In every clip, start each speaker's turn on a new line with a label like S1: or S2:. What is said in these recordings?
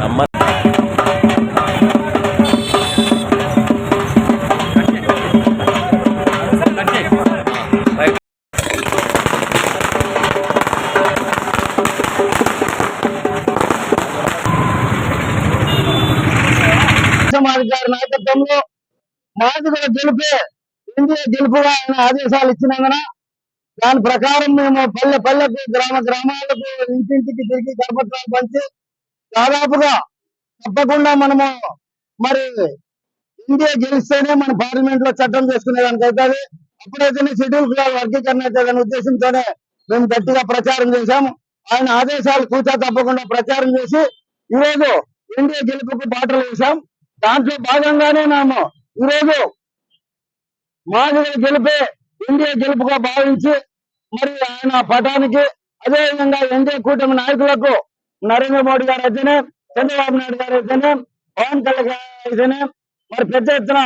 S1: ನಮ್ಮ సమాజ్ గారి నాయకత్వంలో మాది గెలుపే గెలిపే ఇండియా గెలుపుగా ఆయన ఆదేశాలు ఇచ్చినందున దాని ప్రకారం మేము పల్లె పల్లెకు గ్రామ గ్రామాలకు ఇంటింటికి తిరిగి కరపత్రాలు పంచి దాదాపుగా తప్పకుండా మనము మరి ఇండియా గెలిస్తేనే మన పార్లమెంట్లో చట్టం చేసుకునేదానికి అవుతుంది. అప్పుడైతేనే షెడ్యూల్ కులాల వర్గీకరణ అవుతుందనే ఉద్దేశంతోనే మేము గట్టిగా ప్రచారం చేశాము. ఆయన ఆదేశాలు కూచా తప్పకుండా ప్రచారం చేసి ఈరోజు ఇండియా గెలుపుకు బాటలు వేశాం. దాంట్లో భాగంగానే మేము ఈరోజు మాదిరి గెలిపే ఎన్డీఏ గెలుపుగా భావించి మరి ఆయన పటానికి అదే విధంగా ఎన్డీఏ కూటమి నాయకులకు నరేంద్ర మోడీ గారు అయితేనే చంద్రబాబు నాయుడు గారు అయితేనే పవన్ కళ్యాణ్ గారు అయితేనే మరి పెద్ద ఎత్తున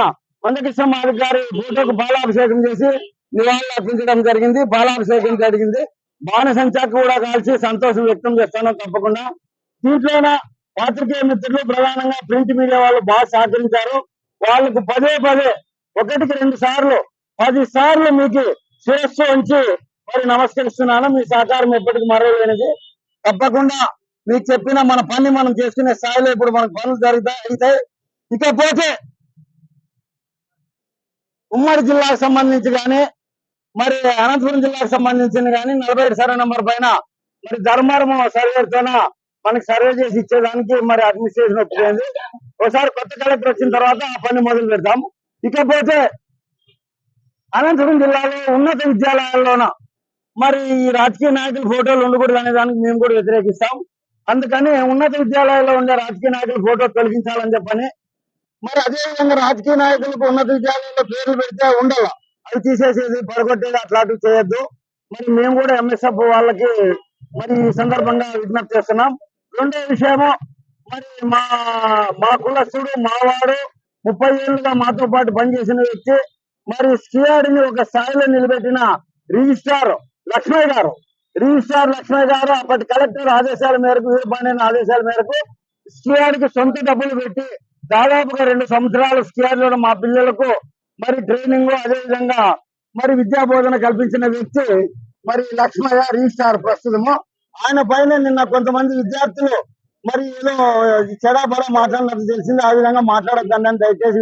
S1: మందకృష్ణ మాదిరి గారి ఫోటోకు బాలాభిషేకం చేసి నివాళులు అర్పించడం జరిగింది. బాలాభిషేకం జరిగింది. బాణసంచాకు కూడా కాల్చి సంతోషం వ్యక్తం చేస్తాను తప్పకుండా. దీంట్లోనే పాత్రికేయ మిత్రులు ప్రధానంగా ప్రింట్ మీడియా వాళ్ళు బాగా సహకరించారు. వాళ్ళకు పదే పదే ఒకటికి రెండు సార్లు పది సార్లు మీకు శిరస్సు ఉంచి మరి నమస్కరిస్తున్నాను. మీ సహకారం ఎప్పటికీ మరవలేనిది. తప్పకుండా మీకు చెప్పిన మన పని మనం చేసుకునే స్థాయిలో ఇప్పుడు మనకు పనులు జరుగుతాయి అవుతాయి ఇకపోతే ఉమ్మడి జిల్లాకు సంబంధించి కానీ మరి అనంతపురం జిల్లాకు సంబంధించిన కానీ నలభై సర్వే నంబర్ పైన మరి ధర్మారం సర్వేతోన మనకి సర్వే చేసి ఇచ్చేదానికి మరి అడ్మినిస్ట్రేషన్ ఒప్పుకుంది. ఒకసారి కొత్త కలెక్టర్ వచ్చిన తర్వాత ఆ పని మొదలు పెడతాం. ఇకపోతే అనంతపురం జిల్లాలో ఉన్నత విద్యాలయాల్లోన మరి ఈ రాజకీయ నాయకుల ఫోటోలు ఉండకూడదు అనే దానికి మేము కూడా వ్యతిరేకిస్తాం. అందుకని ఉన్నత విద్యాలయాల్లో ఉండే రాజకీయ నాయకుల ఫోటో తొలగించాలని చెప్పని మరి అదే విధంగా రాజకీయ నాయకులకు ఉన్నత విద్యాలయాల్లో పేర్లు పెడితే ఉండవు అవి తీసేసేది పడగొట్టేది అట్లాంటివి చేయొద్దు. మరి మేము కూడా ఎంఎస్ఎఫ్ వాళ్ళకి మరి ఈ సందర్భంగా విజ్ఞప్తి చేస్తున్నాం. రెండో విషయము మరి మా మా కులస్తుడు మావాడు ముప్పై ఏళ్ళుగా మాతో పాటు పనిచేసిన వ్యక్తి మరి సిఆర్ని ఒక స్థాయిలో నిలబెట్టిన రిజిస్ట్రార్ లక్ష్మయ్య గారు. రిజిస్ట్రార్ లక్ష్మయ్య గారు అప్పటి కలెక్టర్ ఆదేశాల మేరకు వీరపాండే ఆదేశాల మేరకు స్కియాడికి సొంత డబ్బులు పెట్టి దాదాపుగా రెండు సంవత్సరాలు స్కియాడ్లో మా పిల్లలకు మరి ట్రైనింగ్ అదే విధంగా మరి విద్యా బోధన కల్పించిన వ్యక్తి మరి లక్ష్మయ్య రిజిస్ట్రార్ ప్రస్తుతము. ఆయన పైన నిన్న కొంతమంది విద్యార్థులు మరి ఏదో చెడాపడా మాట్లాడినట్టు తెలిసింది. ఆ విధంగా మాట్లాడద్దండి దయచేసి